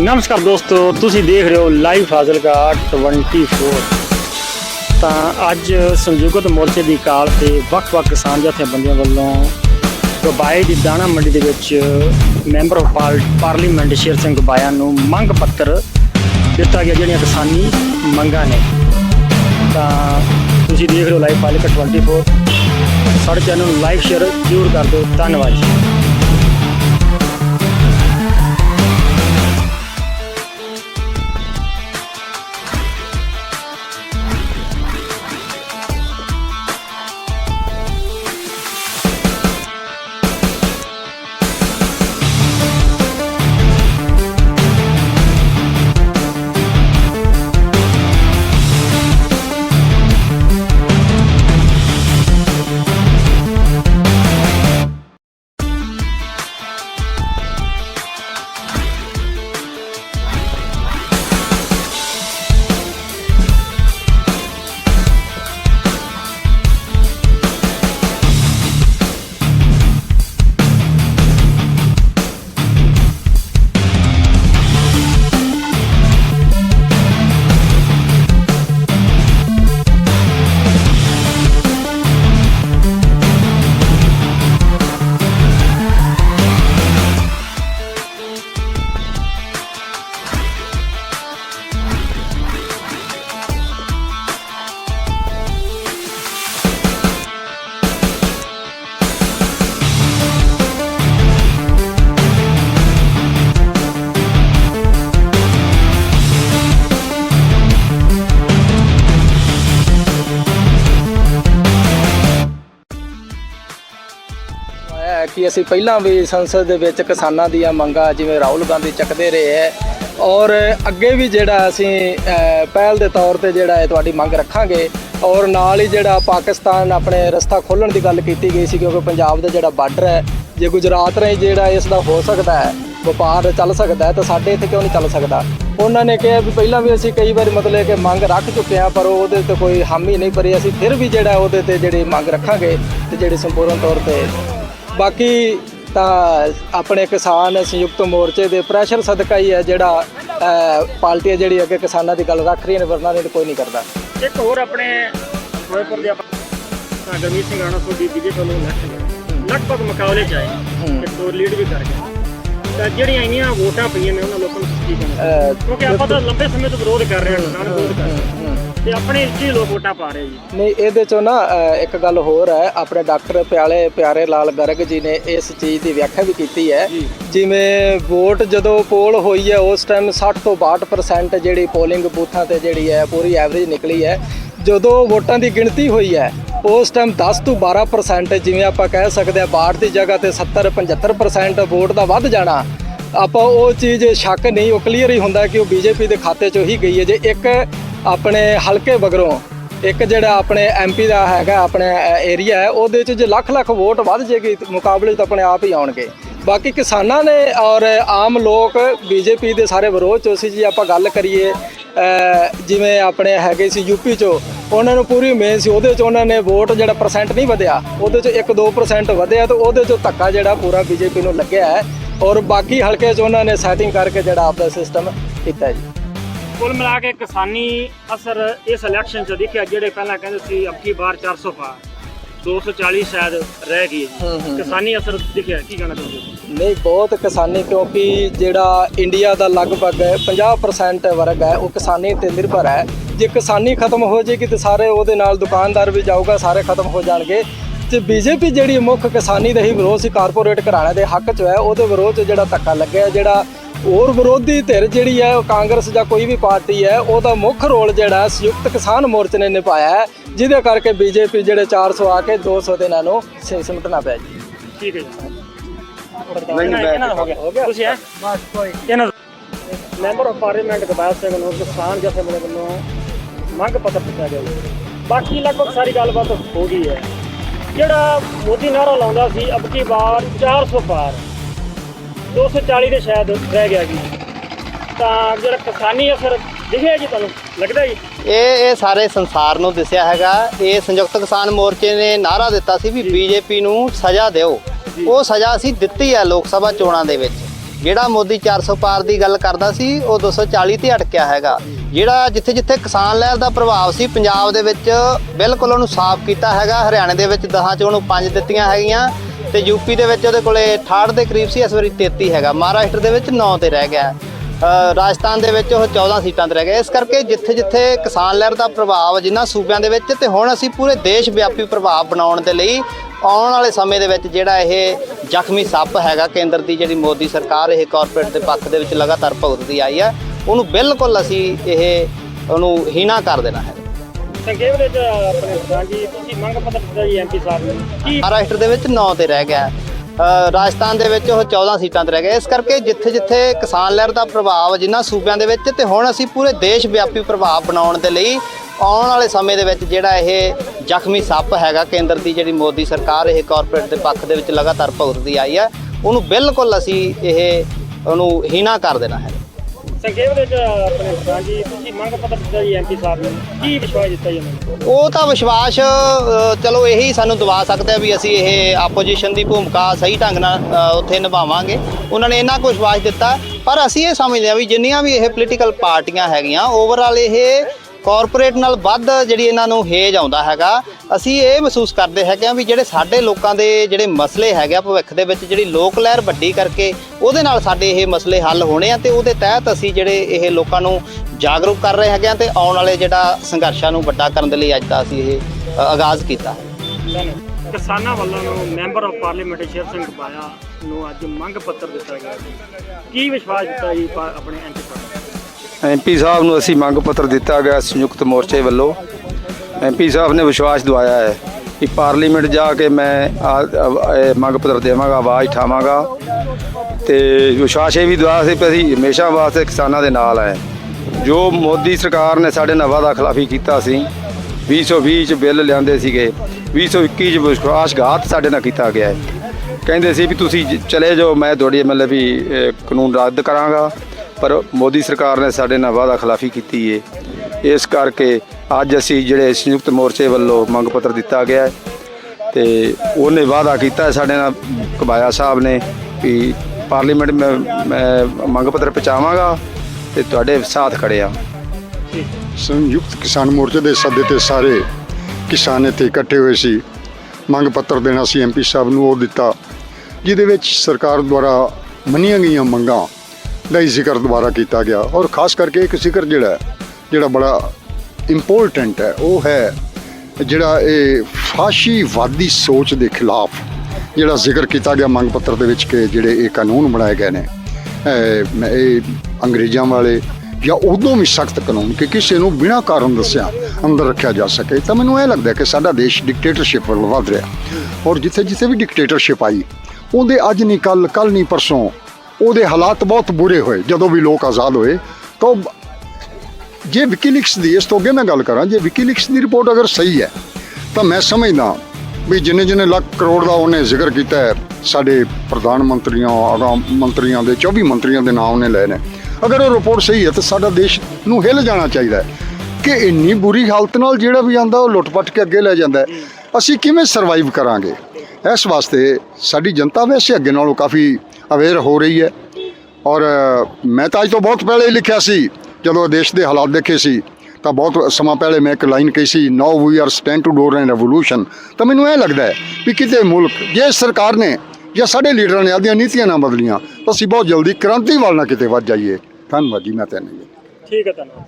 ਨਮਸਕਾਰ ਦੋਸਤੋ, ਤੁਸੀਂ ਦੇਖ ਰਹੇ ਹੋ ਲਾਈਵ ਫਾਜ਼ਿਲਕਾ 24 ਤਾਂ ਅੱਜ ਸੰਯੁਕਤ ਮੋਰਚੇ ਦੀ ਕਾਲ ਤੇ ਵੱਖ-ਵੱਖ ਕਿਸਾਨ ਜਥੇਬੰਦੀਆਂ ਵੱਲੋਂ ਗਬਾਏ ਦੀ ਦਾਣਾ ਮੰਡੀ ਦੇ ਵਿੱਚ ਮੈਂਬਰ ਆਫ ਪਾਰ- ਪਾਰਲੀਮੈਂਟ ਸ਼ੇਰ ਸਿੰਘ ਗਬਾਇਆ ਨੂੰ ਮੰਗ ਪੱਤਰ ਦਿੱਤਾ ਗਿਆ, ਜਿਹੜੀਆਂ ਕਿਸਾਨੀ ਮੰਗਾਂ ਨੇ। ਤਾਂ ਤੁਸੀਂ ਦੇਖ ਰਹੇ ਹੋ ਲਾਈਵ ਫਾਜ਼ਿਲਕਾ 24 ਸਾਡੇ ਚੈਨਲ ਨੂੰ ਲਾਈਕ ਸ਼ੇਅਰ ਜ਼ਰੂਰ ਕਰ ਦਿਓ। ਧੰਨਵਾਦ ਜੀ। ਹੈ ਕਿ ਅਸੀਂ ਪਹਿਲਾਂ ਵੀ ਸੰਸਦ ਦੇ ਵਿੱਚ ਕਿਸਾਨਾਂ ਦੀਆਂ ਮੰਗਾਂ ਜਿਵੇਂ ਰਾਹੁਲ ਗਾਂਧੀ ਚੱਕਦੇ ਰਹੇ ਹੈ ਔਰ ਅੱਗੇ ਵੀ ਜਿਹੜਾ ਅਸੀਂ ਪਹਿਲ ਦੇ ਤੌਰ ਤੇ ਜਿਹੜਾ ਹੈ ਤੁਹਾਡੀ ਮੰਗ ਰੱਖਾਂਗੇ ਔਰ ਨਾਲ ਹੀ ਜਿਹੜਾ ਪਾਕਿਸਤਾਨ ਆਪਣੇ ਰਸਤਾ ਖੋਲਣ ਦੀ ਗੱਲ ਕੀਤੀ ਗਈ ਸੀ ਕਿਉਂਕਿ ਪੰਜਾਬ ਦਾ ਜਿਹੜਾ ਬਾਰਡਰ ਹੈ, ਜੇ ਗੁਜਰਾਤ ਰਾਹੀਂ ਜਿਹੜਾ ਇਸ ਦਾ ਹੋ ਸਕਦਾ ਹੈ, ਵਪਾਰ ਚੱਲ ਸਕਦਾ ਤਾਂ ਸਾਡੇ ਇੱਥੇ ਕਿਉਂ ਨਹੀਂ ਚੱਲ ਸਕਦਾ? ਉਹਨਾਂ ਨੇ ਕਿਹਾ ਵੀ ਪਹਿਲਾਂ ਵੀ ਅਸੀਂ ਕਈ ਵਾਰ ਮਤਲਬ ਕਿ ਮੰਗ ਰੱਖ ਚੁੱਕੇ ਆ ਪਰ ਉਹਦੇ ਤੇ ਕੋਈ ਹਾਮੀ ਨਹੀਂ ਭਰੀ, ਅਸੀਂ ਫਿਰ ਵੀ ਜਿਹੜਾ ਉਹਦੇ ਤੇ ਜਿਹੜੀ ਮੰਗ ਰੱਖਾਂਗੇ ਤੇ ਜਿਹੜੀ ਸੰਪੂਰਨ ਤੌਰ ਤੇ ਬਾਕੀ ਤਾਂ ਆਪਣੇ ਕਿਸਾਨ ਸੰਯੁਕਤ ਮੋਰਚੇ ਦੇ ਪ੍ਰੈਸ਼ਰ ਸਦਕਾ ਹੀ ਹੈ ਜਿਹੜਾ ਅਹ, ਪਾਰਟੀਆਂ ਜਿਹੜੀ ਅੱਗੇ ਕਿਸਾਨਾਂ ਦੀ ਗੱਲ ਰੱਖ ਰਹੀਆਂ ਨੇ ਵਰਨਾ ਨਹੀਂ ਤਾਂ ਕੋਈ ਨਹੀਂ ਕਰਦਾ। ਇੱਕ ਹੋਰ ਆਪਣੇ ਫਿਰੋਜ਼ਪੁਰ ਦੇ ਆਪਾਂ ਗਰਮੀਤ ਸਿੰਘ ਰਾਣਾ ਸੋਢੀ ਬੀਜੇਪੀ ਵੱਲੋਂ ਲਗਭਗ ਮੁਕਾਬਲੇ ਚ ਆਏ ਹੂੰ। ਤੇ ਦੋ ਲੀਡ ਵੀ ਕਰ ਗਏ। ਤਾਂ ਜਿਹੜੀਆਂ ਇੰਨੀਆਂ ਵੋਟਾਂ ਪਈਆਂ ਨੇ ਉਹਨਾਂ ਲੋਕਾਂ ਨੂੰ ਕੀ ਕਹਿਣਾ ਕਿਉਂਕਿ ਆਪਾਂ ਤਾਂ ਲੰਬੇ ਸਮੇਂ ਤੋਂ ਵਿਰੋਧ ਕਰ ਰਹੇ ਹਾਂ ਕਿਸਾਨ ਵਿਰੋਧ ਕਰ ਰਹੇ ਹਾਂ। ਤੇ ਆਪਣੇ ਇੱਥੇ ਲੋਕ ਵੋਟਾਂ ਪਾ ਰਹੇ ਜੀ। ਨਹੀਂ ਇਹਦੇ ਚੋਂ ਨਾ ਇੱਕ ਗੱਲ ਹੋਰ ਹੈ। ਆਪਣੇ ਡਾਕਟਰ ਪਿਆਲੇ ਪਿਆਰੇ ਲਾਲ ਗਰਗ ਜੀ ਨੇ ਇਸ ਚੀਜ਼ ਦੀ ਵਿਆਖਿਆ ਵੀ ਕੀਤੀ ਹੈ। ਜੀ। ਜਿਵੇਂ ਵੋਟ ਜਦੋਂ ਪੋਲ ਹੋਈ ਹੈ ਉਸ ਟਾਈਮ 60 ਤੋਂ 62% ਜਿਹੜੀ ਪੋਲਿੰਗ ਬੂਥਾਂ ਤੇ ਜਿਹੜੀ ਹੈ ਪੂਰੀ ਐਵਰੇਜ ਨਿਕਲੀ ਹੈ। ਜਦੋਂ ਵੋਟਾਂ ਦੀ ਗਿਣਤੀ ਹੋਈ ਹੈ ਉਸ ਟਾਈਮ 10 ਤੋਂ 12% ਜਿਵੇਂ ਆਪਾਂ ਕਹਿ ਸਕਦੇ ਆ 62 ਦੀ ਜਗ੍ਹਾ ਤੇ 70 75% ਵੋਟ ਦਾ ਵੱਧ ਜਾਣਾ। ਆਪਾਂ ਉਹ ਚੀਜ਼ ਸ਼ੱਕ ਨਹੀਂ, ਉਹ ਕਲੀਅਰ ਹੀ ਹੁੰਦਾ ਕਿ ਉਹ ਬੀਜੇਪੀ ਦੇ ਖਾਤੇ 'ਚੋਂ ਹੀ ਗਈ ਹੈ। ਜੇ ਇੱਕ ਆਪਣੇ ਹਲਕੇ ਬਗਰੋਂ ਇੱਕ ਜਿਹੜਾ ਆਪਣੇ ਐਮਪੀ ਦਾ ਹੈਗਾ, ਆਪਣੇ ਏਰੀਆ ਹੈ, ਉਹਦੇ 'ਚ ਜੇ ਲੱਖ ਲੱਖ ਵੋਟ ਵੱਧ ਜੇਗੀ ਮੁਕਾਬਲੇ 'ਚ ਤਾਂ ਆਪਣੇ ਆਪ ਹੀ ਆਉਣਗੇ। ਬਾਕੀ ਕਿਸਾਨਾਂ ਨੇ ਔਰ ਆਮ ਲੋਕ ਬੀਜੇਪੀ ਦੇ ਸਾਰੇ ਵਿਰੋਧ 'ਚ ਸੀ ਜੀ ਆਪਾਂ ਗੱਲ ਕਰੀਏ ਜਿਵੇਂ ਆਪਣੇ ਹੈਗੇ ਸੀ ਯੂਪੀ 'ਚੋਂ, ਉਹਨਾਂ ਨੂੰ ਪੂਰੀ ਉਮੀਦ ਸੀ, ਉਹਦੇ 'ਚ ਉਹਨਾਂ ਨੇ ਵੋਟ ਜਿਹੜਾ ਪਰਸੈਂਟ ਨਹੀਂ ਵਧਿਆ, ਉਹਦੇ 'ਚ 1-2% ਵਧਿਆ, ਤੇ ਉਹਦੇ 'ਚੋਂ ਧੱਕਾ ਜਿਹੜਾ ਪੂਰਾ ਬੀਜੇਪੀ ਨੂੰ ਲੱਗਿਆ ਹੈ। ਔਰ ਬਾਕੀ ਹਲਕੇ 'ਚ ਉਹਨਾਂ ਨੇ ਸੈਟਿੰਗ ਕਰਕੇ ਜਿਹੜਾ ਆਪਦਾ ਸਿਸਟਮ ਕੀਤਾ ਜੀ। ਕੁੱਲ ਮਿਲਾ ਕੇ ਕਿਸਾਨੀ ਅਸਰ ਇਸ ਇਲੈਕਸ਼ਨ 'ਚ ਦਿਖਿਆ ਜਿਹੜੇ ਪਹਿਲਾਂ ਕਹਿੰਦੇ ਸੀ ਅਬਕੀ ਵਾਰ 400 ਪਾਰ। 240 ਸ਼ਾਇਦ ਰਹਿ ਗਈ। ਕਿਸਾਨੀ ਅਸਰ ਦਿਖਿਆ ਕੀ ਕਹਿਣਾ ਚਾਹੁੰਦੇ ਨਹੀਂ ਬਹੁਤ ਕਿਸਾਨੀ ਕਿਉਂਕਿ ਜਿਹੜਾ ਇੰਡੀਆ ਦਾ ਲਗਭਗ 50% ਵਰਗ ਹੈ ਉਹ ਕਿਸਾਨੀ ਤੇ ਨਿਰਭਰ ਹੈ। ਜੇ ਕਿਸਾਨੀ ਖਤਮ ਹੋ ਜਾਏਗੀ ਤੇ ਸਾਰੇ ਉਹਦੇ ਨਾਲ ਦੁਕਾਨਦਾਰ ਵੀ ਜਾਊਗਾ ਸਾਰੇ ਖਤਮ ਹੋ ਜਾਣਗੇ। ਤੇ ਬੀਜੇਪੀ ਜਿਹੜੀ ਮੁੱਖ ਕਿਸਾਨੀ ਦਾ ਹੀ ਵਿਰੋਧ ਸੀ ਕਾਰਪੋਰੇਟ ਘਰਾਣੇ ਦੇ ਹੱਕ 'ਚ ਹੈ ਉਹਦੇ ਵਿਰੋਧ 'ਚ ਜਿਹੜਾ ਧੱਕਾ ਲੱਗਿਆ ਜਿਹੜਾ ਹੋਰ ਵਿਰੋਧੀ ਧਿਰ ਜਿਹੜੀ ਹੈ ਉਹ ਕਾਂਗਰਸ ਜਾਂ ਕੋਈ ਵੀ ਪਾਰਟੀ ਹੈ ਉਹਦਾ ਮੁੱਖ ਰੋਲ ਜਿਹੜਾ ਹੈ ਸੰਯੁਕਤ ਕਿਸਾਨ ਮੋਰਚੇ ਨੇ ਨਿਭਾਇਆ ਹੈ ਜਿਹਦੇ ਕਰਕੇ ਬੀਜੇਪੀ ਜਿਹੜੇ 400 ਆ ਕੇ 200 ਦੇ ਇਹਨਾਂ ਨੂੰ ਸਿ- ਸਿਮਟਣਾ ਪਿਆ ਜੀ। ਠੀਕ ਹੈ ਜੀ। ਨਹੀਂ ਇਹਨਾਂ ਦਾ ਹੋ ਗਿਆ। ਤੁਸੀਂ ਹੈ? ਬਸ ਕੋਈ ਇਹਨਾਂ member of parliament Gopal Singh ਨੂੰ ਕਿਸਾਨ ਜਥੇਬੰਦੀ ਵੱਲੋਂ ਮੰਗ ਪੱਤਰ ਦਿੱਤਾ ਗਿਆ। ਜੀ ਬਾਕੀ ਲਗਭਗ ਸਾਰੀ ਗੱਲਬਾਤ ਹੋ ਗਈ ਹੈ। ਜਿਹੜਾ ਮੋਦੀ ਨਾਰਾ ਲਾਉਂਦਾ ਸੀ ਅਬ ਕੀ ਵਾਰ 400 ਪਾਰ। 240 ਦੇ ਸ਼ਾਇਦ ਰਹਿ ਗਿਆ ਜੀ। ਤਾਂ ਜਿਹੜਾ ਕਿਸਾਨੀ ਅਸਰ ਦਿਖਿਆ ਜੀ ਤੁਹਾਨੂੰ? ਲੱਗਦਾ ਜੀ? ਇਹ ਇਹ ਸਾਰੇ ਸੰਸਾਰ ਨੂੰ ਦਿਸਿਆ ਹੈਗਾ। ਇਹ ਸੰਯੁਕਤ ਕਿਸਾਨ ਮੋਰਚੇ ਨੇ ਨਾਰਾ ਦਿੱਤਾ ਸੀ ਵੀ ਬੀਜੇਪੀ ਨੂੰ ਸਜ਼ਾ ਦਿਓ। ਉਹ ਸਜ਼ਾ ਅਸੀਂ ਦਿੱਤੀ ਹੈ ਲੋਕ ਸਭਾ ਚੋਣਾਂ ਦੇ ਵਿੱਚ। ਜਿਹੜਾ ਮੋਦੀ 400 ਪਾਰ ਦੀ ਗੱਲ ਕਰਦਾ ਸੀ, ਉਹ 240 ਤੇ ਅਟਕਿਆ ਹੈਗਾ। ਜਿਹੜਾ ਜਿੱਥੇ ਜਿੱਥੇ ਕਿਸਾਨ ਲਹਿਰ ਦਾ ਪ੍ਰਭਾਵ ਸੀ, ਪੰਜਾਬ ਦੇ ਵਿੱਚ ਬਿਲਕੁਲ ਉਹਨੂੰ ਸਾਫ਼ ਕੀਤਾ ਹੈਗਾ। ਹਰਿਆਣੇ ਦੇ ਵਿੱਚ 10 ਚ ਉਹਨੂੰ 5 ਦਿੱਤੀਆਂ ਹੈਗੀਆਂ ਤੇ ਯੂਪੀ ਦੇ ਵਿੱਚ ਉਹਦੇ ਕੋਲੇ 68 ਦੇ ਕਰੀਬ ਸੀ, ਇਸ ਵਾਰੀ 33 ਹੈਗਾ। ਮਹਾਰਾਸ਼ਟਰ ਦੇ ਵਿੱਚ 9 ਤੇ ਰਹਿ ਗਿਆ। ਰਾਜਸਥਾਨ ਦੇ ਵਿੱਚ ਉਹ 14 ਸੀਟਾਂ ਤੇ ਰਹਿ ਗਿਆ। ਇਸ ਕਰਕੇ ਜਿੱਥੇ ਜਿੱਥੇ ਕਿਸਾਨ ਲਹਿਰ ਦਾ ਪ੍ਰਭਾਵ ਜਿਨ੍ਹਾਂ ਸੂਬਿਆਂ ਦੇ ਵਿੱਚ ਤੇ ਹੁਣ ਅਸੀਂ ਪੂਰੇ ਦੇਸ਼ ਵਿਆਪੀ ਪ੍ਰਭਾਵ ਬਣਾਉਣ ਦੇ ਲਈ ਆਉਣ ਵਾਲੇ ਸਮੇਂ ਦੇ ਵਿੱਚ ਜਿਹੜਾ ਇਹ ਜ਼ਖਮੀ ਸੱਪ ਹੈਗਾ। ਕੇਂਦਰ ਦੀ ਜਿਹੜੀ ਮੋਦੀ ਸਰਕਾਰ ਇਹ ਕਾਰਪੋਰੇਟ ਦੇ ਪੱਖ ਦੇ ਵਿੱਚ ਲਗਾਤਾਰ ਭੁਗਤਦੀ ਆਈ ਹੈ। ਉਹਨੂੰ ਬਿਲਕੁਲ ਅਸੀਂ ਇਹ ਉਹਨੂੰ ਹੀਣਾ ਕਰ ਦੇਣਾ ਹੈ। ਸੰਖੇਪ ਵਿੱਚ ਆਪਣੇ ਪ੍ਰਧਾਨ ਜੀ ਤੁਸੀਂ ਮੰਗ ਪੱਤਰ ਦਿੱਤਾ ਜੀ ਐਮਪੀ ਸਾਹਿਬ ਨੂੰ। ਕੀ ਮਹਾਰਾਸ਼ਟਰ ਦੇ ਵਿੱਚ 9 ਤੇ ਰਹਿ ਗਿਆ। ਰਾਜਸਥਾਨ ਦੇ ਵਿੱਚ ਉਹ 14 ਸੀਟਾਂ ਤੇ ਰਹਿ ਗਿਆ। ਇਸ ਕਰਕੇ ਜਿੱਥੇ ਜਿੱਥੇ ਕਿਸਾਨ ਲਹਿਰ ਦਾ ਪ੍ਰਭਾਵ ਜਿਨ੍ਹਾਂ ਸੂਬਿਆਂ ਦੇ ਵਿੱਚ ਤੇ ਹੁਣ ਅਸੀਂ ਪੂਰੇ ਦੇਸ਼ ਵਿਆਪੀ ਪ੍ਰਭਾਵ ਬਣਾਉਣ ਦੇ ਲਈ ਆਉਣ ਵਾਲੇ ਸਮੇਂ ਦੇ ਵਿੱਚ ਜਿਹੜਾ ਇਹ ਜ਼ਖਮੀ ਸੱਪ ਹੈਗਾ ਕੇਂਦਰ ਦੀ ਜਿਹੜੀ ਮੋਦੀ ਸਰਕਾਰ ਇਹ ਕਾਰਪੋਰੇਟ ਦੇ ਪੱਖ ਦੇ ਵਿੱਚ ਲਗਾਤਾਰ ਭੁਗਤਦੀ ਆਈ ਹੈ। ਉਹਨੂੰ ਬਿਲਕੁਲ ਅਸੀਂ ਇਹ ਉਹਨੂੰ ਹੀਣਾ ਕਰ ਦੇਣਾ ਹੈ। ਸੰਖੇਪ ਵਿੱਚ ਆਪਣੇ ਪ੍ਰਧਾਨ ਜੀ ਤੁਸੀਂ ਮੰਗ ਪੱਤਰ ਦਿੱਤਾ ਜੀ ਐਮਪੀ ਸਾਹਿਬ ਨੂੰ। ਕੀ ਵਿਸ਼ਵਾਸ ਦਿੱਤਾ ਜੀ ਉਹਨਾਂ ਨੂੰ? ਉਹ ਤਾਂ ਵਿਸ਼ਵਾਸ ਚਲੋ ਇਹੀ ਸਾਨੂੰ ਦਵਾ ਸਕਦਾ ਹੈ ਵੀ ਅਸੀਂ ਇਹ ਆਪੋਜੀਸ਼ਨ ਦੀ ਭੂਮਿਕਾ ਸਹੀ ਢੰਗ ਨਾਲ ਉੱਥੇ ਨਿਭਾਵਾਂਗੇ। ਉਹਨਾਂ ਨੇ ਇਹਨਾਂ ਕੁ ਵਿਸ਼ਵਾਸ ਦਿੱਤਾ ਪਰ ਅਸੀਂ ਇਹ ਸਮਝਦੇ ਹਾਂ ਵੀ ਜਿੰਨੀਆਂ ਵੀ ਇਹ ਪੋਲੀਟੀਕਲ ਪਾਰਟੀਆਂ ਹੈਗੀਆਂ ਓਵਰਆਲ ਇਹ ਕਾਰਪੋਰੇਟ ਨਾਲ ਵੱਧ ਜਿਹੜੀ ਇਹਨਾਂ ਨੂੰ ਹੇਜ ਆਉਂਦਾ ਹੈਗਾ, ਅਸੀਂ ਇਹ ਮਹਿਸੂਸ ਕਰਦੇ ਹੈਗੇ ਆ ਵੀ ਜਿਹੜੇ ਸਾਡੇ ਲੋਕਾਂ ਦੇ ਜਿਹੜੇ ਮਸਲੇ ਹੈਗੇ ਆ ਭਵਿੱਖ ਦੇ ਵਿੱਚ, ਜਿਹੜੀ ਲੋਕ ਲਹਿਰ ਵੱਡੀ ਕਰਕੇ ਉਹਦੇ ਨਾਲ ਸਾਡੇ ਇਹ ਮਸਲੇ ਹੱਲ ਹੋਣੇ ਆ ਤੇ ਉਹਦੇ ਤਹਿਤ ਅਸੀਂ ਜਿਹੜੇ ਇਹ ਲੋਕਾਂ ਨੂੰ ਜਾਗਰੂਕ ਕਰ ਰਹੇ ਹੈਗੇ ਆ ਤੇ ਆਉਣ ਵਾਲੇ ਜਿਹੜਾ ਸੰਘਰਸ਼ਾਂ ਨੂੰ ਵੱਡਾ ਕਰਨ ਦੇ ਲਈ ਅੱਜ ਦਾ ਅਸੀਂ ਇਹ ਆਗਾਜ਼ ਕੀਤਾ ਧੰਨਵਾਦ। ਕਿਸਾਨਾਂ ਵੱਲੋਂ member of parliament Sher Singh ਪਾਇਆ ਨੂੰ ਅੱਜ ਮੰਗ ਪੱਤਰ ਦਿੱਤਾ ਗਿਆ ਕੀ ਵਿਸ਼ਵਾਸ ਦਿੱਤਾ ਜੀ ਆਪਣੇ ਐਮਪੀ ਐਮਪੀ ਸਾਹਿਬ ਨੂੰ ਅਸੀਂ ਮੰਗ ਪੱਤਰ ਦਿੱਤਾ ਗਿਆ ਸੰਯੁਕਤ ਮੋਰਚੇ ਵੱਲੋਂ। ਐਮਪੀ ਸਾਹਿਬ ਨੇ ਵਿਸ਼ਵਾਸ ਦਵਾਇਆ ਹੈ ਕਿ ਪਾਰਲੀਮੈਂਟ ਜਾ ਕੇ ਮੈਂ ਇਹ ਮੰਗ ਪੱਤਰ ਦੇਵਾਂਗਾ, ਆਵਾਜ਼ ਉਠਾਵਾਂਗਾ। ਤੇ ਵਿਸ਼ਵਾਸ ਇਹ ਵੀ ਦਵਾਇਆ ਸੀ ਕਿ ਅਸੀਂ ਹਮੇਸ਼ਾ ਵਾਸਤੇ ਕਿਸਾਨਾਂ ਦੇ ਨਾਲ ਹੈ ਜੋ ਮੋਦੀ ਸਰਕਾਰ ਨੇ ਸਾਡੇ ਨਾਲ ਵਾਅਦਾ ਖਿਲਾਫੀ ਕੀਤਾ ਸੀ 2020 ਚ ਬਿੱਲ ਲਿਆਂਦੇ ਸੀਗੇ 2021 ਚ ਵਿਸ਼ਵਾਸਘਾਤ ਸਾਡੇ ਨਾਲ ਕੀਤਾ ਗਿਆ ਹੈ। ਕਹਿੰਦੇ ਸੀ ਵੀ ਤੁਸੀਂ ਚਲੇ ਜਾਓ, ਮੈਂ ਤੁਹਾਡੀ ਮਤਲਬ ਵੀ ਕਾਨੂੰਨ ਰੱਦ ਕਰਾਂਗਾ। ਪਰ ਮੋਦੀ ਸਰਕਾਰ ਨੇ ਸਾਡੇ ਨਾਲ ਵਾਅਦਾ ਖਿਲਾਫੀ ਕੀਤੀ ਏ। ਇਸ ਕਰਕੇ ਅੱਜ ਅਸੀਂ ਜਿਹੜੇ ਸੰਯੁਕਤ ਮੋਰਚੇ ਵੱਲੋਂ ਮੰਗ ਪੱਤਰ ਦਿੱਤਾ ਗਿਆ ਹੈ ਤੇ ਉਹਨੇ ਵਾਅਦਾ ਕੀਤਾ ਸਾਡੇ ਨਾਲ ਕਬਾਇਆ ਸਾਹਿਬ ਨੇ ਵੀ ਪਾਰਲੀਮੈਂਟ ਮੈਂ ਮੈਂ ਮੰਗ ਪੱਤਰ ਪਹੁੰਚਾਵਾਂਗਾ ਤੇ ਤੁਹਾਡੇ ਸਾਥ ਖੜੇ ਆ ਸੰਯੁਕਤ ਕਿਸਾਨ ਮੋਰਚੇ ਦੇ ਸੱਦੇ ਤੇ ਸਾਰੇ ਕਿਸਾਨ ਇੱਥੇ ਇਕੱਠੇ ਹੋਏ ਸੀ। ਮੰਗ ਪੱਤਰ ਦੇਣਾ ਸੀ ਐਮਪੀ ਸਾਹਿਬ ਨੂੰ, ਉਹ ਦਿੱਤਾ। ਜਿਹਦੇ ਵਿੱਚ ਸਰਕਾਰ ਦੁਆਰਾ ਮੰਨੀਆਂ ਗਈਆਂ ਮੰਗਾਂ ਦਾ ਹੀ ਜ਼ਿਕਰ ਦੁਬਾਰਾ ਕੀਤਾ ਗਿਆ। ਔਰ ਖਾਸ ਕਰਕੇ ਇੱਕ ਜ਼ਿਕਰ ਜਿਹੜਾ ਜਿਹੜਾ ਬੜਾ ਇੰਪੋਰਟੈਂਟ ਹੈ, ਉਹ ਹੈ ਜਿਹੜਾ ਇਹ ਫਾਸ਼ੀਵਾਦੀ ਸੋਚ ਦੇ ਖਿਲਾਫ ਜਿਹੜਾ ਜ਼ਿਕਰ ਕੀਤਾ ਗਿਆ ਮੰਗ ਪੱਤਰ ਦੇ ਵਿੱਚ ਕਿ ਜਿਹੜੇ ਇਹ ਕਾਨੂੰਨ ਬਣਾਏ ਗਏ ਨੇ ਇਹ ਇਹ ਅੰਗਰੇਜ਼ਾਂ ਵਾਲੇ ਜਾਂ ਉਦੋਂ ਵੀ ਸਖਤ ਕਾਨੂੰਨ ਕਿ ਕਿਸੇ ਨੂੰ ਬਿਨਾਂ ਕਾਰਨ ਦੱਸਿਆ ਅੰਦਰ ਰੱਖਿਆ ਜਾ ਸਕੇ, ਤਾਂ ਮੈਨੂੰ ਇਹ ਲੱਗਦਾ ਕਿ ਸਾਡਾ ਦੇਸ਼ ਡਿਕਟੇਟਰਸ਼ਿਪ ਵੱਲ ਵਧ ਰਿਹਾ। ਔਰ ਜਿੱਥੇ ਜਿੱਥੇ ਵੀ ਡਿਕਟੇਟਰਸ਼ਿਪ ਆਈ, ਉਹਦੇ ਅੱਜ ਨਹੀਂ ਕੱਲ ਕੱਲ ਨਹੀਂ, ਪਰਸੋਂ ਉਹਦੇ ਹਾਲਾਤ ਬਹੁਤ ਬੁਰੇ ਹੋਏ, ਜਦੋਂ ਵੀ ਲੋਕ ਆਜ਼ਾਦ ਹੋਏ। ਤਾਂ ਜੇ ਵਿਕੀਲਿਕਸ ਦੀ, ਇਸ ਤੋਂ ਅੱਗੇ ਮੈਂ ਗੱਲ ਕਰਾਂ, ਜੇ ਵਿਕੀਲਿਕਸ ਦੀ ਰਿਪੋਰਟ ਅਗਰ ਸਹੀ ਹੈ, ਤਾਂ ਮੈਂ ਸਮਝਦਾ ਵੀ ਜਿੰਨੇ ਜਿੰਨੇ ਲੱਖ ਕਰੋੜ ਦਾ ਉਹਨੇ ਜ਼ਿਕਰ ਕੀਤਾ ਹੈ, ਸਾਡੇ ਪ੍ਰਧਾਨ ਮੰਤਰੀਆਂ, ਆਗਾਮ ਮੰਤਰੀਆਂ ਦੇ 24 ਮੰਤਰੀਆਂ ਦੇ ਨਾਮ ਉਹਨੇ ਲਏ ਨੇ। ਅਗਰ ਉਹ ਰਿਪੋਰਟ ਸਹੀ ਹੈ, ਤਾਂ ਸਾਡਾ ਦੇਸ਼ ਨੂੰ ਹਿੱਲ ਜਾਣਾ ਚਾਹੀਦਾ ਹੈ। ਕਿ ਇੰਨੀ ਬੁਰੀ ਹਾਲਤ ਨਾਲ ਜਿਹੜਾ ਵੀ ਆਂਦਾ ਉਹ ਲੁੱਟ-ਪੱਟ ਕੇ ਅੱਗੇ ਲੈ ਜਾਂਦਾ ਹੈ। ਅਸੀਂ ਕਿਵੇਂ ਸਰਵਾਈਵ ਕਰਾਂਗੇ? ਇਸ ਵਾਸਤੇ ਸਾਡੀ ਜਨਤਾ ਵੈਸੇ ਅੱਗੇ ਨਾਲੋਂ ਕਾਫੀ ਅਵੇਅਰ ਹੋ ਰਹੀ ਹੈ। ਔਰ ਮੈਂ ਤਾਂ ਅੱਜ ਤੋਂ ਬਹੁਤ ਪਹਿਲੇ ਲਿਖਿਆ ਸੀ। ਜਦੋਂ ਦੇਸ਼ ਦੇ ਹਾਲਾਤ ਦੇਖੇ ਸੀ, ਤਾਂ ਬਹੁਤ ਸਮਾਂ ਪਹਿਲੇ ਮੈਂ ਇੱਕ ਲਾਈਨ ਕਹੀ ਸੀ now we are stand to door an revolution ਤਾਂ ਮੈਨੂੰ ਇਹ ਲੱਗਦਾ ਹੈ ਵੀ ਕਿਤੇ ਮੁਲਕ, ਜੇ ਸਰਕਾਰ ਨੇ, ਜਾਂ ਸਾਡੇ ਲੀਡਰਾਂ ਨੇ ਆਪਦੀਆਂ ਨੀਤੀਆਂ ਨਾ ਬਦਲੀਆਂ, ਤਾਂ ਅਸੀਂ ਬਹੁਤ ਜਲਦੀ ਕ੍ਰਾਂਤੀ ਵੱਲ ਨਾ ਕਿਤੇ ਵੱਧ ਜਾਈਏ। ਧੰਨਵਾਦ ਜੀ, ਮੈਂ ਤੈਨੂੰ ਠੀਕ ਹੈ, ਧੰਨਵਾਦ।